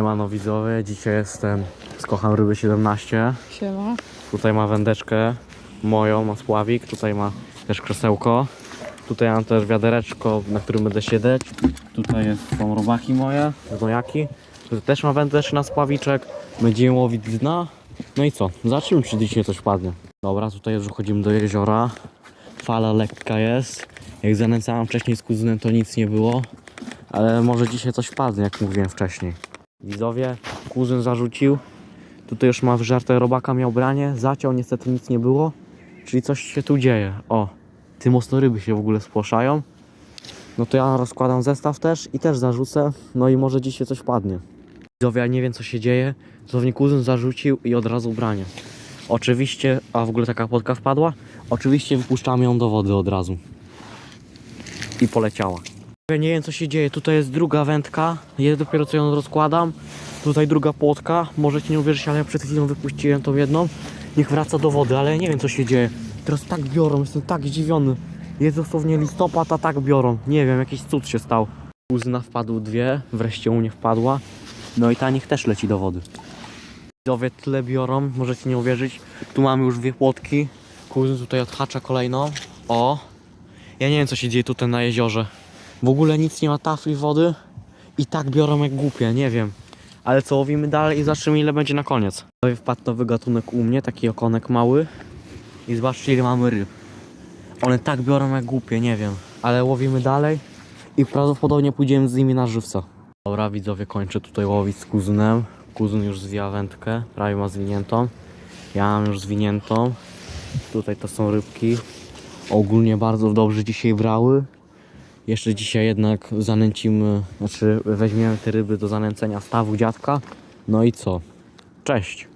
Siemano widzowie, dzisiaj jestem z Kocham Ryby 17. Siema. Tutaj ma wędeczkę moją, ma spławik, tutaj ma też krzesełko. Tutaj mam też wiadereczko, na którym będę siedzieć. Tutaj jest, są robaki moje, gnojaki. Tutaj też ma wędeczkę na spławiczek. Będziemy łowić dna. No i co? Zobaczymy, czy dzisiaj coś padnie. Dobra, tutaj już wchodzimy do jeziora. Fala lekka jest. Jak zanęcałem wcześniej z kuzynem, to nic nie było. Ale może dzisiaj coś padnie, jak mówiłem wcześniej. Widzowie, kuzyn zarzucił. Tutaj już ma wyżarte robaka, miał branie, zaciął, niestety nic nie było. Czyli coś się tu dzieje. O, ty mocno ryby się w ogóle spłoszają. No to ja rozkładam zestaw też i też zarzucę. No i może dzisiaj coś padnie. Widzowie, ja nie wiem co się dzieje. Dosłownie kuzyn zarzucił i od razu branie. Oczywiście, a w ogóle taka płotka wpadła. Oczywiście wypuszczamy ją do wody od razu. I poleciała. Ja nie wiem co się dzieje. Tutaj jest druga wędka. Ja dopiero co ją rozkładam. Tutaj druga płotka. Możecie nie uwierzyć, ale ja przed chwilą wypuściłem tą jedną. Niech wraca do wody, ale nie wiem co się dzieje. Teraz tak biorą, jestem tak zdziwiony. Jest dosłownie listopad, a tak biorą. Nie wiem, jakiś cud się stał. Kuzyna wpadł dwie, wreszcie u mnie wpadła. No i ta niech też leci do wody. Widzowie tyle biorą, możecie nie uwierzyć. Tu mamy już dwie płotki. Kuzyn tutaj odhacza kolejną. O! Ja nie wiem co się dzieje tutaj na jeziorze. W ogóle nic nie ma tafli wody. I tak biorą jak głupie, nie wiem. Ale co, łowimy dalej i zobaczymy ile będzie na koniec. Wpadł nowy gatunek u mnie, taki okonek mały. I zobaczcie ile mamy ryb. One tak biorą jak głupie, nie wiem. Ale łowimy dalej i prawdopodobnie pójdziemy z nimi na żywca. Dobra widzowie, kończę tutaj łowić z kuzynem. Kuzyn już zwija wędkę, prawie ma zwiniętą. Ja mam już zwiniętą. Tutaj to są rybki. Ogólnie bardzo dobrze dzisiaj brały. Jeszcze dzisiaj jednak zanęcimy, znaczy weźmiemy te ryby do zanęcenia stawu dziadka. No i co? Cześć!